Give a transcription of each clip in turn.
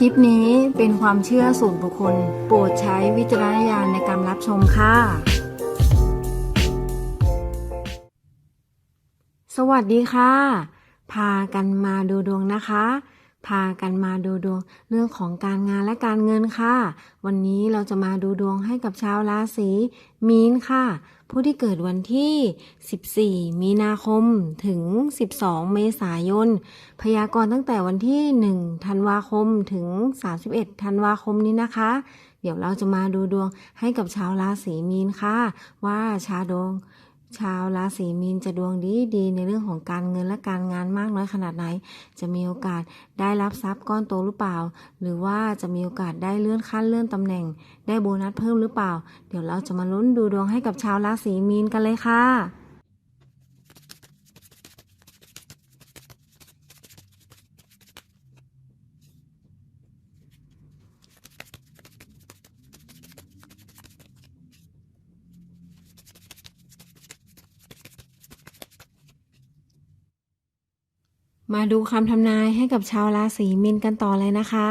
คลิปนี้เป็นความเชื่อส่วนบุคคล โปรดใช้วิจารณญาณในการรับชมค่ะ สวัสดีค่ะ พากันมาดูดวงนะคะ พากันมาดูดวงเรื่องของการงานและการเงินค่ะ วันนี้เราจะมาดูดวงให้กับชาวราศีมีนค่ะ ผู้ที่เกิดวันที่ 14 มีนาคมถึง 12 เมษายน พยากรณ์ตั้งแต่วันที่ 1 ธันวาคมถึง 31 ธันวาคมนี้นะคะ เดี๋ยวเราจะมาดูดวงให้กับชาวราศีมีนค่ะ ว่าชาดวง ชาวราศีมีนจะดวงดีดีในเรื่องของการเงินและการงานมากน้อยขนาดไหน จะมีโอกาสได้รับทรัพย์ก้อนโตหรือเปล่า หรือว่าจะมีโอกาสได้เลื่อนขั้นเลื่อนตำแหน่ง ได้โบนัสเพิ่มหรือเปล่า เดี๋ยวเราจะมาลุ้นดูดวงให้กับชาวราศีมีนกันเลยค่ะ มาดูคำทำนายให้กับชาวราศีมีนกันต่อเลยนะคะ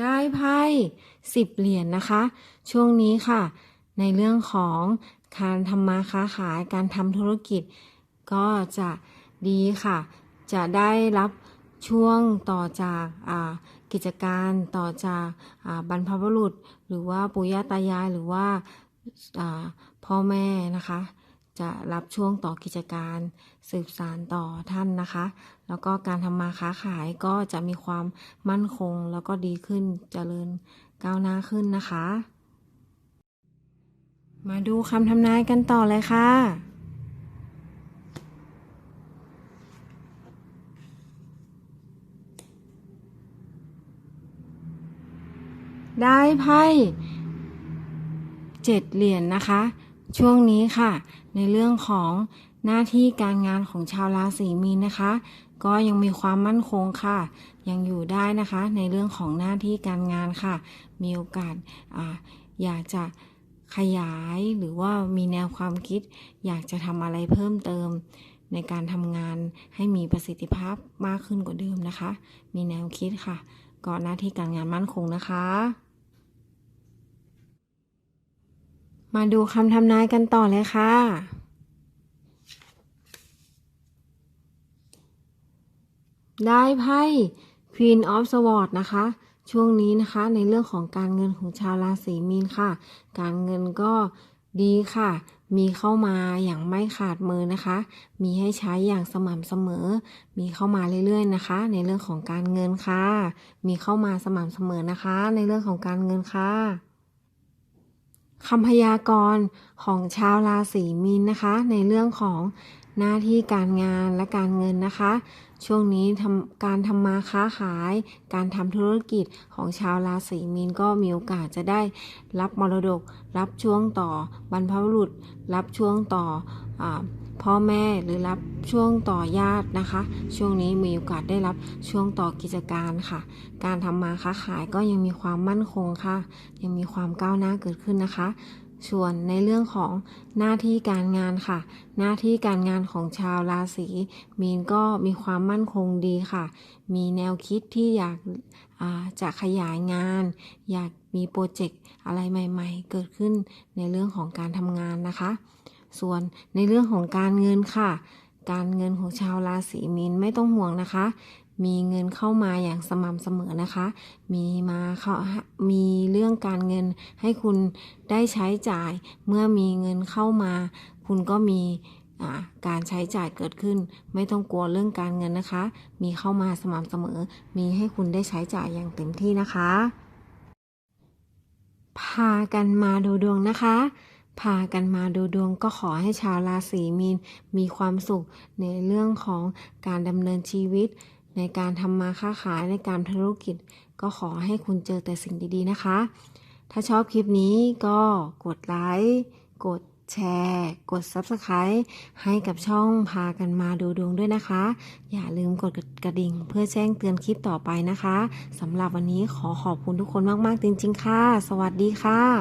ได้ไพ่สิบเหรียญนะคะ ช่วงนี้ค่ะ ในเรื่องของการทำมาค้าขายการทำธุรกิจ ก็จะดีค่ะ จะได้รับช่วงต่อจากกิจการต่อจากบรรพบุรุษ หรือว่าปู่ย่าตายายหรือว่า พ่อแม่นะคะ จะรับช่วงต่อกิจการสืบสานต่อท่านนะคะ แล้วก็การทำมาค้าขายก็จะมีความมั่นคงแล้วก็ดีขึ้นเจริญก้าวหน้าขึ้นนะคะ มาดูคำทำนายกันต่อเลยค่ะได้ไพ่ เจ็ดเหรียญนนะคะ ช่วงนี้ค่ะ ในเรื่องของหน้าที่การงานของชาวราศีมีนนะคะ ก็ยังมีความมั่นคงค่ะ ยังอยู่ได้นะคะ ในเรื่องของหน้าที่การงานค่ะ มีโอกาสออยากจะขยายหรือว่ามีแนวความคิด อยากจะทำอะไรเพิ่มเติม ในการทำงานให้มีประสิทธิภาพมากขึ้นกว่าเดิมนะคะ มีแนวคิดค่ะ ก็หน้าที่การงานมั่นคงนะคะ มาดูคำทำนายกันต่อเลยค่ะ ได้ไพ่ Queen of Swords นะคะ ช่วงนี้นะคะในเรื่องของการเงินของชาวราศีมีนค่ะ การเงินก็ดีค่ะ มีเข้ามาอย่างไม่ขาดมือนะคะ มีให้ใช้อย่างสม่ำเสมอ มีเข้ามาเรื่อยๆนะคะ ในเรื่องของการเงินค่ะ มีเข้ามาสม่ำเสมอนะคะ ในเรื่องของการเงินค่ะ คำพยากรณ์ของชาวราศีมีนนะคะ ในเรื่องของหน้าที่การงานและการเงินนะคะ ช่วงนี้ทำการทำมาค้าขาย การทำธุรกิจของชาวราศีมีนก็มีโอกาสจะได้รับมรดก รับช่วงต่อบรรพบุรุษ รับช่วงต่ออ พ่อแม่หรือรับช่วงต่อญาตินะคะ ช่วงนี้มีโอกาสได้รับช่วงต่อกิจการค่ะ การทำมาค้าขายก็ยังมีความมั่นคงค่ะ ยังมีความก้าวหน้าเกิดขึ้นนะคะส่วนในเรื่องของหน้าที่การงานค่ะ หน้าที่การงานของชาวราศีมีนก็มีความมั่นคงดีค่ะ มีแนวคิดที่อยากาจะขยายงาน อยากมีโปรเจกต์อะไรใหม่ ๆ เกิดขึ้นในเรื่องของการทำงานนะคะ ส่วนในเรื่องของการเงินค่ะ การเงินของชาวราศีมีนไม่ต้องห่วงนะคะ มีเงินเข้ามาอย่างสม่ำเสมอนะคะ มีมาเขามีเรื่องการเงินให้คุณได้ใช้จ่าย เมื่อมีเงินเข้ามา คุณก็มีการใช้จ่ายเกิดขึ้น ไม่ต้องกลัวเรื่องการเงินนะคะ มีเข้ามาสม่ำเสมอ มีให้คุณได้ใช้จ่ายอย่างเต็มที่นะคะ พากันมาดูดวงนะคะ พากันมาดูดวงก็ขอให้ชาวราศีมีนมีความสุขในเรื่องของการดำเนินชีวิต ในการทำมาค้าขายในการธุรกิจ ก็ขอให้คุณเจอแต่สิ่งดีๆนะคะ ถ้าชอบคลิปนี้ก็กดไลค์กดแชร์ กด Subscribe ให้กับช่องพากันมาดูดวงด้วยนะคะ อย่าลืมกดกระดิ่งเพื่อแจ้งเตือนคลิปต่อไปนะคะสำหรับวันนี้ขอขอบคุณทุกคนมาก ๆ จริง ๆ ค่ะ สวัสดีค่ะ